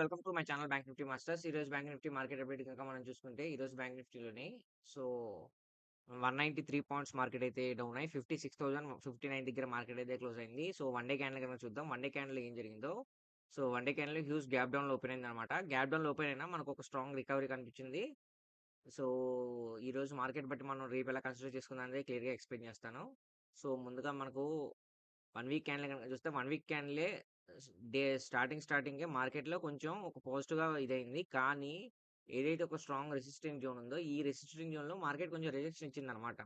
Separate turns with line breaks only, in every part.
Welcome to my channel bank nifty masters. ఈ రోజు bank Nifty market update కనుక మనం చూసుకుంటే ఈ రోజు bank నిఫ్టీలోని so one ninety three points market అయితే డౌన్ అయ్యి fifty six thousand fifty nine దగ్గర మార్కెట్ అయితే క్లోజ్ అయింది. సో వన్ డే క్యాండిల్ కనుక చూద్దాం వన్ డే క్యాండిల్ ఏం జరిగిందో. So one day candle huge gap down open అయింది అనమాట గ్యాప్ డౌన్ ఓపెన్ అయినా మనకు ఒక స్ట్రాంగ్ రికవరీ కనిపించింది. సో ఈ రోజు మార్కెట్ బట్టి మనం రేపు ఎలా కన్సిడర్ చేసుకుందాం అనేది క్లియర్గా ఎక్స్ప్లెయిన్ చేస్తాను. సో ముందుగా మనకు వన్ వీక్ క్యాండిల్ కనుక చూస్తే వన్ వీక్ క్యాండిలే డే స్టార్టింగ్ స్టార్టింగే మార్కెట్లో కొంచెం ఒక పాజిటివ్గా ఇదైంది. కానీ ఏదైతే ఒక స్ట్రాంగ్ రెసిస్టెంట్ జోన్ ఉందో ఈ రెసిస్టెంట్ జోన్లో మార్కెట్ కొంచెం రిజెక్షన్ ఇచ్చింది అనమాట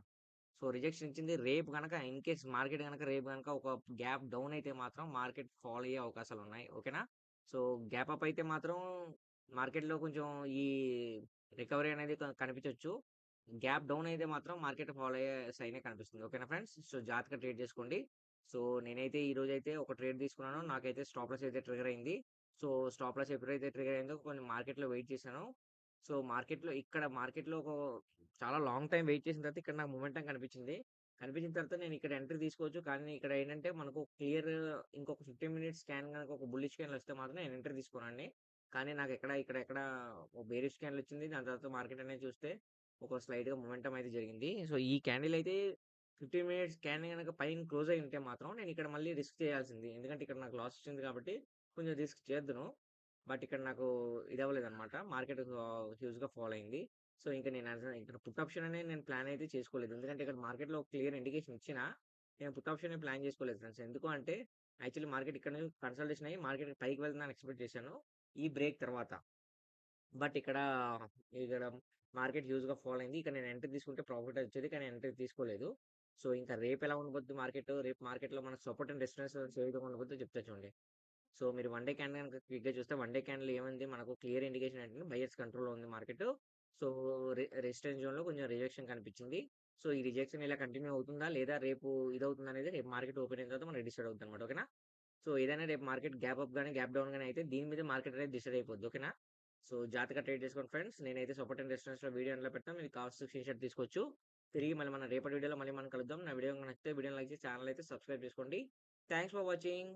సో రిజెక్షన్ ఇచ్చింది. రేపు కనుక ఇన్ కేస్ మార్కెట్ కనుక రేపు కనుక ఒక గ్యాప్ డౌన్ అయితే మాత్రం మార్కెట్ ఫాలో అయ్యే అవకాశాలు ఉన్నాయి. ఓకేనా? సో గ్యాప్ అప్ అయితే మాత్రం మార్కెట్లో కొంచెం ఈ రికవరీ అనేది కనిపించవచ్చు గ్యాప్ డౌన్ అయితే మాత్రం మార్కెట్ ఫాలో అయ్యే సైనే కనిపిస్తుంది. ఓకేనా ఫ్రెండ్స్? సో జాగ్రత్తగా ట్రేడ్ చేసుకోండి. సో నేనైతే ఈ రోజు అయితే ఒక ట్రేడ్ తీసుకున్నాను. నాకైతే స్టాప్ లాస్ అయితే ట్రిగర్ అయింది. సో స్టాప్ లాస్ ఎప్పుడైతే ట్రిగర్ అయిందో కొన్ని మార్కెట్లో వెయిట్ చేశాను. సో మార్కెట్లో ఇక్కడ మార్కెట్లో ఒక చాలా లాంగ్ టైం వెయిట్ చేసిన తర్వాత ఇక్కడ నాకు మూమెంటం కనిపించింది. కనిపించిన తర్వాత నేను ఇక్కడ ఎంట్రీ తీసుకోవచ్చు. కానీ ఇక్కడ ఏంటంటే మనకు క్లియర్ ఇంకొక ఫిఫ్టీన్ మినిట్స్ స్కాన్ కనుక ఒక బుల్లిష్ స్కాన్లు వస్తే మాత్రం నేను ఎంట్రీ తీసుకున్నాను కానీ నాకు ఎక్కడ ఇక్కడ ఎక్కడ బేరిష్ స్కాన్ వచ్చింది. దాని తర్వాత మార్కెట్ అనేది చూస్తే ఒక స్లైడ్గా అయితే జరిగింది. సో ఈ క్యాండిల్ అయితే ఫిఫ్టీన్ మినిట్స్ స్కానింగ్ కనుక పైన క్లోజ్ అయి ఉంటే మాత్రం నేను ఇక్కడ మళ్ళీ రిస్క్ చేయాల్సింది. ఎందుకంటే ఇక్కడ నాకు లాస్ వచ్చింది కాబట్టి కొంచెం రిస్క్ చేద్దును బట్ ఇక్కడ నాకు ఇది అవ్వలేదు అనమాట మార్కెట్ హ్యూజ్గా ఫాలో అయింది. సో ఇంకా నేను ఇక్కడ పుట్ ఆప్షన్ అనేది నేను ప్లాన్ అయితే చేసుకోలేదు. ఎందుకంటే ఇక్కడ మార్కెట్లో క్లియర్ ఇండికేషన్ ఇచ్చినా నేను పుట్ ఆప్షన్ ప్లాన్ చేసుకోలేదు ఫ్రెండ్స్. ఎందుకు అంటే యాక్చువల్లీ మార్కెట్ ఇక్కడ నుంచి కన్సల్టేషన్ అయ్యి మార్కెట్ పైకి వెళ్తుందని ఎక్స్పెక్ట్ చేశాను ఈ బ్రేక్ తర్వాత. బట్ ఇక్కడ ఇక్కడ మార్కెట్ హ్యూజ్గా ఫాలో అయింది. ఇక్కడ నేను ఎంట్రీ తీసుకుంటే ప్రాఫిట్ వచ్చేది. కానీ ఎంట్రీ తీసుకోలేదు. సో ఇంకా రేపు ఎలా ఉండబోద్దు మార్కెట్? రేపు మార్కెట్లో మనకు సపోర్ట్ అండ్ రెసిస్టెన్స్ ఏ విధంగా ఉండబోద్దు చెప్తా చూడండి. సో మీరు వన్ డే క్యాండిల్ కనుక క్విక్గా చూస్తే వన్ డే క్యాండిల్ ఏమైంది? మనకు క్లియర్ ఇండికేషన్ అంటే బయర్స్ కంట్రోల్లో ఉంది మార్కెట్. సో రెసిస్టెన్స్ జోన్లో కొంచెం రిజెక్షన్ కనిపించింది. సో ఈ రిజెక్షన్ ఇలా కంటిన్యూ అవుతుందా? లేదా రేపు ఇదవుతుందా అనేది రేపు మార్కెట్ ఓపెన్ అయిన తర్వాత మనం డిసైడ్ అవుతుంది అనమాట ఓకేనా? సో ఏదైనా రేపు మార్కెట్ గ్యాప్ అప్ కానీ గ్యాప్ డౌన్ కానీ అయితే దీని మీద మార్కెట్ అనేది డిసైడ్ అయిపోద్ది ఓకేనా? సో జాతక ట్రేడ్ చేసుకోండి ఫ్రెండ్స్. నేనైతే సపోర్ట్ అండ్ రెస్టారెంట్స్లో వీడియో అందులో పెడతాను. మీరు కావాల్సిన స్క్రీన్ షాట్ తీసుకోవచ్చు. తిరిగి మళ్ళీ మన రేపటి వీడియోలో మళ్ళీ మనం కలుద్దాం. నా వీడియో నచ్చితే వీడియో లైక్ చేసి ఛానల్ అయితే సబ్స్క్రైబ్ చేసుకోండి. Thanks for watching.